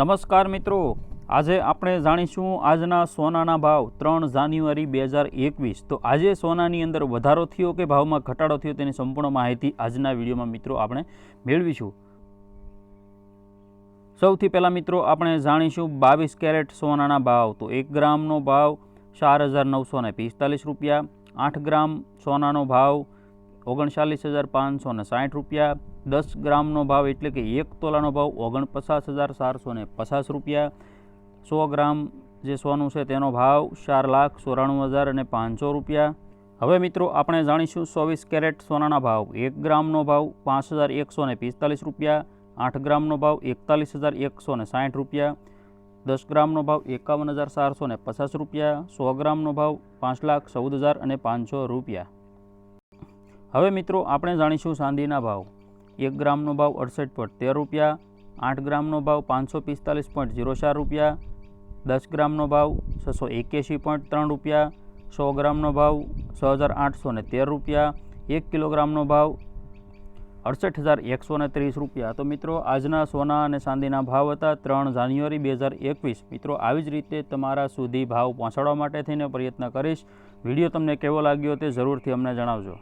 નમસ્કાર મિત્રો. આજે આપણે જાણીશું આજના સોનાના ભાવ ત્રણ જાન્યુઆરી બે હજાર એકવીસ. તો આજે સોનાની અંદર વધારો થયો કે ભાવમાં ઘટાડો થયો તેની સંપૂર્ણ માહિતી આજના વિડીયોમાં મિત્રો આપણે મેળવીશું. સૌથી પહેલાં મિત્રો આપણે જાણીશું બાવીસ કેરેટ સોનાના ભાવ. તો એક ગ્રામનો ભાવ ચાર હજાર નવસો પિસ્તાલીસ રૂપિયા. આઠ ગ્રામ સોનાનો ભાવ ઓગણચાલીસ હજાર પાંચસો ને સાઠ રૂપિયા, દસ ગ્રામનો ભાવ એટલે કે એક તોલાનો ભાવ ઓગણપચાસ હજાર ચારસો ને પચાસ રૂપિયા. સો ગ્રામ જે સોનું છે તેનો ભાવ ચાર લાખ ચોરાણું હજાર અને પાંચસો રૂપિયા. હવે મિત્રો આપણે જાણીશું ચોવીસ કેરેટ સોનાના ભાવ. એક ગ્રામનો ભાવ પાંચ હજાર એકસો ને પિસ્તાલીસ રૂપિયા, આઠ ગ્રામનો ભાવ એકતાલીસ હજાર એકસો ને સાઠ રૂપિયા. દસ ગ્રામનો ભાવ એકાવન હજાર ચારસો ને પચાસ રૂપિયા. સો ગ્રામનો ભાવ પાંચ લાખ ચૌદ હજાર અને પાંચસો રૂપિયા. હવે મિત્રો, આપણે જાણીશું ચાંદીના ભાવ. એક ગ્રામનો ભાવ અડસઠ પોઈન્ટ તેર રૂપિયા, આઠ ગ્રામનો ભાવ પાંચસો પિસ્તાલીસ પોઈન્ટ ઝીરો ચાર રૂપિયા, દસ ગ્રામનો ભાવ છસો એક્યાસી પોઈન્ટ ત્રણ રૂપિયા, સો ગ્રામનો ભાવ છ હજાર આઠસો ને તેર રૂપિયા, એક કિલોગ્રામનો ભાવ અડસઠ હજાર એકસો ને ત્રીસ રૂપિયા. તો મિત્રો, આજના સોના અને ચાંદીના ભાવ હતા ત્રણ જાન્યુઆરી બે હજાર એકવીસ. મિત્રો, આવી જ રીતે તમારા સુધી ભાવ પહોંચાડવા માટે થઈને પ્રયત્ન કરીશ. વીડિયો તમને કેવો લાગ્યો તે જરૂરથી અમને જણાવજો.